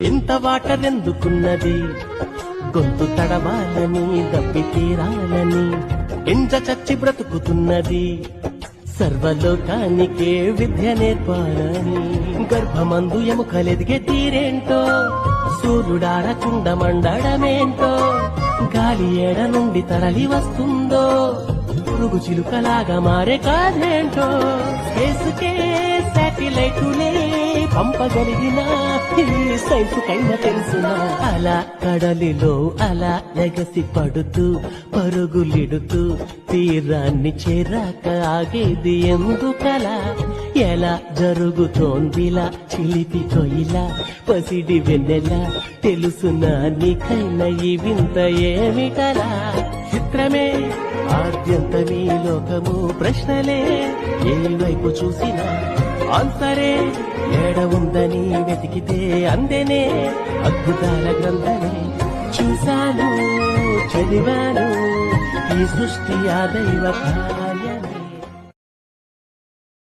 ఇంత వాటరెందుకున్నది గొంతు తడవాలని దప్పి తీరాలని ఇంత చచ్చి బ్రతుకుతున్నది. సర్వలోకానికే విద్య నేర్పాలని గర్భమందు ఎముకలెదిగే తీరేంటో? సూర్యుడారకుండా మండడమేంటో? గాలి ఏడ నుండి తరలి వస్తుందో? పురుగు చిలుకలాగా మారే కాదేంటో కేసుకే శాటిలైటులే పంపగలిగిన ఈ సైన్స్ తెలుసునా? అలా కడలిలో అలా ఎగసి పడుతూ పరుగులిడుతూ తీరాన్ని చేరాక ఆగేది ఎందుకలా? ఎలా జరుగుతోందిలా చిలిపి కొయిలా పసిడి వెన్నెలా? తెలుసునా నీకైనా ఈ వింత ఏమిటలా? చిత్రమే ఆద్యంతమీ లోకము ప్రశ్నలే. ఏ వైపు చూసినా ఆన్సరే ఏడ ఉందని వెతికితే అందెనే అద్భుతాల గ్రంథమే చూశాను చదివాను. ఈ సృష్టి ఆ దైవ